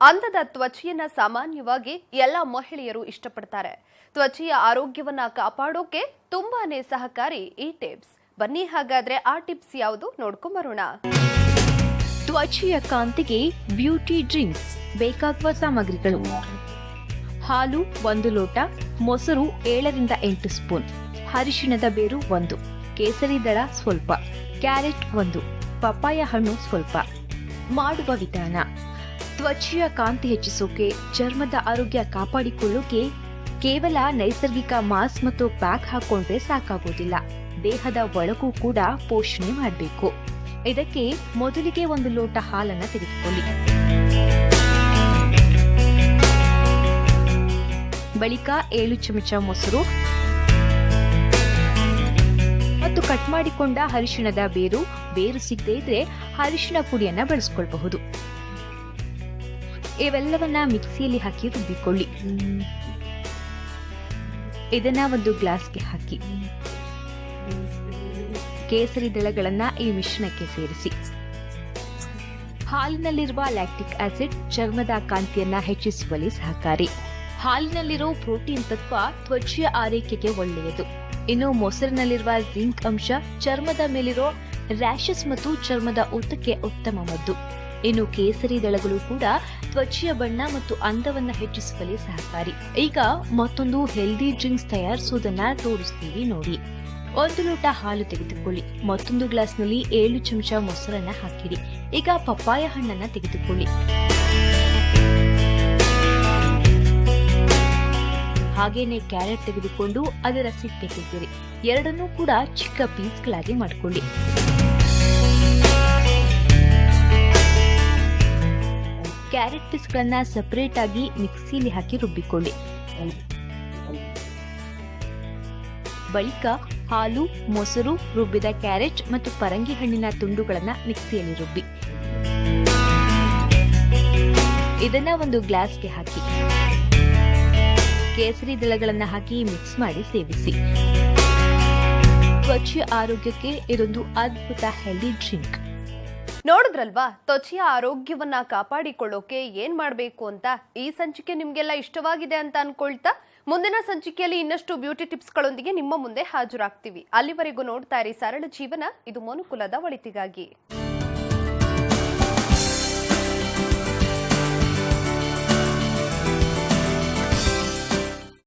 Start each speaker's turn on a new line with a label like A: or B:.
A: ಅಂದದ ತ್ವಚೆಯನ್ನ ಸಾಮಾನ್ಯವಾಗಿ ಎಲ್ಲ ಮಹಿಳೆಯರು ಇಷ್ಟಪಡ್ತಾರೆ. ತ್ವಚೆಯ ಆರೋಗ್ಯವನ್ನ ಕಾಪಾಡೋಕೆ ತುಂಬಾನೇ ಸಹಕಾರಿ ಈ ಟಿಪ್ಸ್. ಬನ್ನಿ ಹಾಗಾದ್ರೆ ಆ ಟಿಪ್ಸ್ ಯಾವುದು ನೋಡ್ಕೊಂಬರೋಣ.
B: ತ್ವಚೆಯ ಕಾಂತಿಗೆ ಬ್ಯೂಟಿ ಡ್ರಿಂಕ್ಸ್ ಬೇಕಾಗುವ ಸಾಮಗ್ರಿಗಳು. ಹಾಲು ಒಂದು ಲೋಟ, ಮೊಸರು ಏಳರಿಂದ ಎಂಟು ಸ್ಪೂನ್ ಹರಿಶಿಣದ ಬೇರು ಒಂದು, ಕೇಸರಿ ದಳ ಸ್ವಲ್ಪ, ಕ್ಯಾರೆಟ್ ಒಂದು, ಪಪ್ಪಾಯ ಹಣ್ಣು ಸ್ವಲ್ಪ. ಮಾಡುವ ವಿಧಾನ. ತ್ವಚೆಯ ಕಾಂತಿ ಹೆಚ್ಚಿಸೋಕೆ, ಚರ್ಮದ ಆರೋಗ್ಯ ಕಾಪಾಡಿಕೊಳ್ಳೋಕೆ ಕೇವಲ ನೈಸರ್ಗಿಕ ಮಾಸ್ಕ್ ಮತ್ತು ಪ್ಯಾಕ್ ಹಾಕೊಂಡ್ರೆ ಸಾಕಾಗೋದಿಲ್ಲ. ದೇಹದ ಒಳಗೂ ಕೂಡ ಪೋಷಣೆ ಮಾಡಬೇಕು. ಇದಕ್ಕೆ ಮೊದಲಿಗೆ ಒಂದು ಲೋಟ ಹಾಲನ್ನು ತೆಗೆದುಕೊಳ್ಳಿ. ಬಳಿಕ ಏಳು ಚಮಚ ಮೊಸರು ಮತ್ತು ಕಟ್ ಮಾಡಿಕೊಂಡ ಹರಿಶಿಣದ ಬೇರು ಬೇರು ಸಿಗದೇ ಇದ್ರೆ ಹರಿಶಿಣ ಪುಡಿಯನ್ನ ಬಳಸ್ಕೊಳ್ಬಹುದು. ಇವೆಲ್ಲವನ್ನ ಮಿಕ್ಸಿಯಲ್ಲಿ ಹಾಕಿ ರುಬ್ಬಿಕೊಳ್ಳಿ. ಇದನ್ನ ಒಂದು ಗ್ಲಾಸ್ಗೆ ಹಾಕಿ. ಕೇಸರಿ ದಳಗಳನ್ನ ಈ ಮಿಶ್ರಣಕ್ಕೆ ಸೇರಿಸಿ. ಹಾಲಿನಲ್ಲಿರುವ ಲ್ಯಾಕ್ಟಿಕ್ ಆಸಿಡ್ ಚರ್ಮದ ಕಾಂತಿಯನ್ನ ಹೆಚ್ಚಿಸುವಲ್ಲಿ ಸಹಕಾರಿ. ಹಾಲಿನಲ್ಲಿರೋ ಪ್ರೋಟೀನ್ ತತ್ವ ತ್ವಚೆಯ ಆರೈಕೆಗೆ ಒಳ್ಳೆಯದು. ಇನ್ನು ಮೊಸರಿನಲ್ಲಿರುವ ಜಿಂಕ್ ಅಂಶ ಚರ್ಮದ ಮೇಲಿರೋ ರ್ಯಾಷಸ್ ಮತ್ತು ಚರ್ಮದ ಊತಕ್ಕೆ ಉತ್ತಮ ಮದ್ದು. ಇನ್ನು ಕೇಸರಿ ದಳಗಳು ಕೂಡ ತ್ವಚೆಯ ಬಣ್ಣ ಮತ್ತು ಅಂದವನ್ನ ಹೆಚ್ಚಿಸುವಲ್ಲಿ ಸಹಕಾರಿ. ಈಗ ಮತ್ತೊಂದು ಹೆಲ್ದಿ ಡ್ರಿಂಕ್ಸ್ ತಯಾರಿಸುವುದನ್ನ ತೋರಿಸ್ತೀವಿ ನೋಡಿ. ಒಂದು ಲೋಟ ಹಾಲು ತೆಗೆದುಕೊಳ್ಳಿ. ಮತ್ತೊಂದು ಗ್ಲಾಸ್ನಲ್ಲಿ ಏಳು ಚಮಚ ಮೊಸರನ್ನ ಹಾಕಿರಿ. ಈಗ ಪಪ್ಪಾಯ ಹಣ್ಣನ್ನ ತೆಗೆದುಕೊಳ್ಳಿ. ಹಾಗೇನೆ ಕ್ಯಾರೆಟ್ ತೆಗೆದುಕೊಂಡು ಅದರ ಸಿಪ್ಪೆ ತೆಗೆದಿರಿ ಎರಡನ್ನೂ ಕೂಡ ಚಿಕ್ಕ ಪೀಸ್ಗಳಾಗಿ ಮಾಡಿಕೊಳ್ಳಿ. ಕ್ಯಾರೆಟ್ ಪೀಸ್ಗಳನ್ನ ಸಪರೇಟ್ ಆಗಿ ಮಿಕ್ಸಿಲಿ ಹಾಕಿ ರುಬ್ಬಿಕೊಳ್ಳಿ. ಬಳಿಕ ಹಾಲು, ಮೊಸರು, ರುಬ್ಬಿದ ಕ್ಯಾರೆಟ್ ಮತ್ತು ಪರಂಗಿ ಹಣ್ಣಿನ ತುಂಡುಗಳನ್ನ ಮಿಕ್ಸಿಯಲ್ಲಿ ರುಬ್ಬಿ. ಇದನ್ನ ಒಂದು ಗ್ಲಾಸ್ಗೆ ಹಾಕಿ. ಕೇಸರಿ ದಳಗಳನ್ನ ಹಾಕಿ ಮಿಕ್ಸ್ ಮಾಡಿ ಸೇವಿಸಿ. ತ್ವಚೆಯ ಆರೋಗ್ಯಕ್ಕೆ ಇದೊಂದು ಅದ್ಭುತ ಹೆಲ್ದಿ ಡ್ರಿಂಕ್
A: ನೋಡಿದ್ರಲ್ವಾ? ತ್ವಚೆಯ ಆರೋಗ್ಯವನ್ನ ಕಾಪಾಡಿಕೊಳ್ಳೋಕೆ ಏನ್ ಮಾಡಬೇಕು ಅಂತ? ಈ ಸಂಚಿಕೆ ನಿಮ್ಗೆಲ್ಲ ಇಷ್ಟವಾಗಿದೆ ಅಂತ ಅನ್ಕೊಳ್ತಾ, ಮುಂದಿನ ಸಂಚಿಕೆಯಲ್ಲಿ ಇನ್ನಷ್ಟು ಬ್ಯೂಟಿ ಟಿಪ್ಸ್ಗಳೊಂದಿಗೆ ನಿಮ್ಮ ಮುಂದೆ ಹಾಜರಾಗ್ತೀವಿ. ಅಲ್ಲಿವರೆಗೂ ನೋಡ್ತಾ ಇರಿ ಸರಳ ಜೀವನ, ಇದು ಮನುಕುಲದ ಒಳಿತಿಗಾಗಿ.